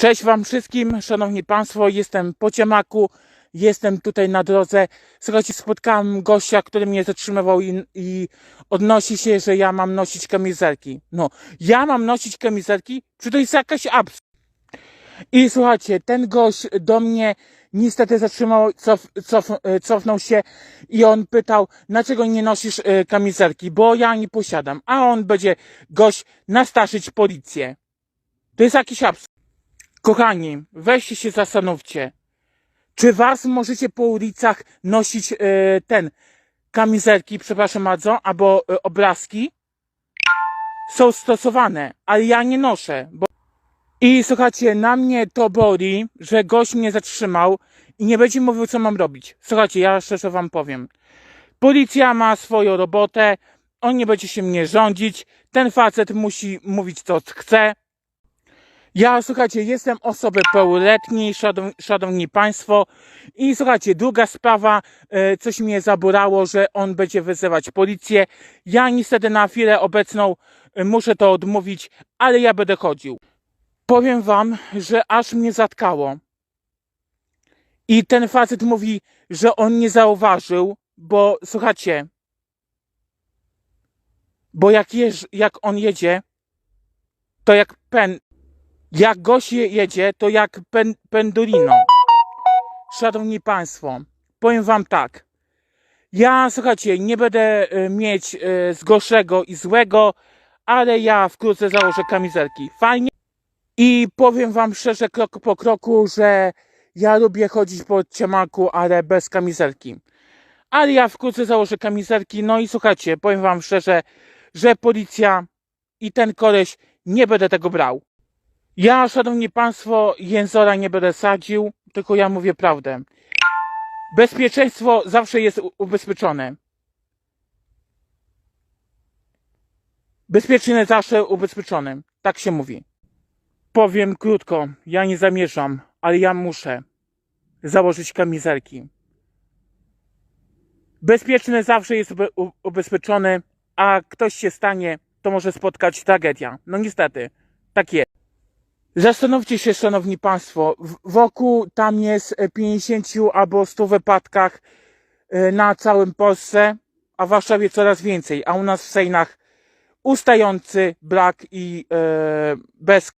Cześć Wam wszystkim, Szanowni Państwo, jestem po ciemaku, jestem tutaj na drodze. Słuchajcie, spotkałem gościa, który mnie zatrzymywał i, i odnosi się, że ja mam nosić kamizelki. No, ja mam nosić kamizelki? Czy to jest jakaś abs? I słuchajcie, ten gość do mnie niestety zatrzymał, cof, cof, e, cofnął się i on pytał, dlaczego nie nosisz e, kamizelki, bo ja nie posiadam. A on będzie gość nastaszyć policję. To jest jakiś absurd. Kochani, weźcie się zastanówcie. Czy was możecie po ulicach nosić e, ten kamizelki, przepraszam bardzo, albo e, obrazki? Są stosowane, ale ja nie noszę. Bo... I słuchajcie, na mnie to boli, że gość mnie zatrzymał i nie będzie mówił, co mam robić. Słuchajcie, ja szczerze wam powiem. Policja ma swoją robotę, on nie będzie się mnie rządzić, ten facet musi mówić, co chce. Ja, słuchajcie, jestem osobą pełnoletniej, szadow, szanowni państwo. I słuchajcie, druga sprawa, e, coś mnie zaburało, że on będzie wyzywać policję. Ja niestety na chwilę obecną e, muszę to odmówić, ale ja będę chodził. Powiem wam, że aż mnie zatkało. I ten facet mówi, że on nie zauważył, bo słuchajcie, bo jak, jeż, jak on jedzie, to jak pen, jak gość je- jedzie, to jak pen, pendolino. Szanowni Państwo, powiem Wam tak. Ja, słuchajcie, nie będę e, mieć e, z gorszego i złego, ale ja wkrótce założę kamizelki. Fajnie. I powiem Wam szczerze, krok po kroku, że ja lubię chodzić po ciemaku, ale bez kamizelki. Ale ja wkrótce założę kamizelki. No i słuchajcie, powiem Wam szczerze, że policja i ten koleś nie będę tego brał. Ja, szanowni państwo, jęzora nie będę sadził, tylko ja mówię prawdę. Bezpieczeństwo zawsze jest ubezpieczone. Bezpieczny zawsze ubezpieczony. Tak się mówi. Powiem krótko, ja nie zamierzam, ale ja muszę założyć kamizelki. Bezpieczny zawsze jest ube- u- ubezpieczony, a ktoś się stanie, to może spotkać tragedia. No niestety, tak jest. Zastanówcie się, szanowni państwo, wokół tam jest e, 50 albo 100 wypadkach e, na całym Polsce, a w Warszawie coraz więcej, a u nas w Sejnach ustający brak i e, bez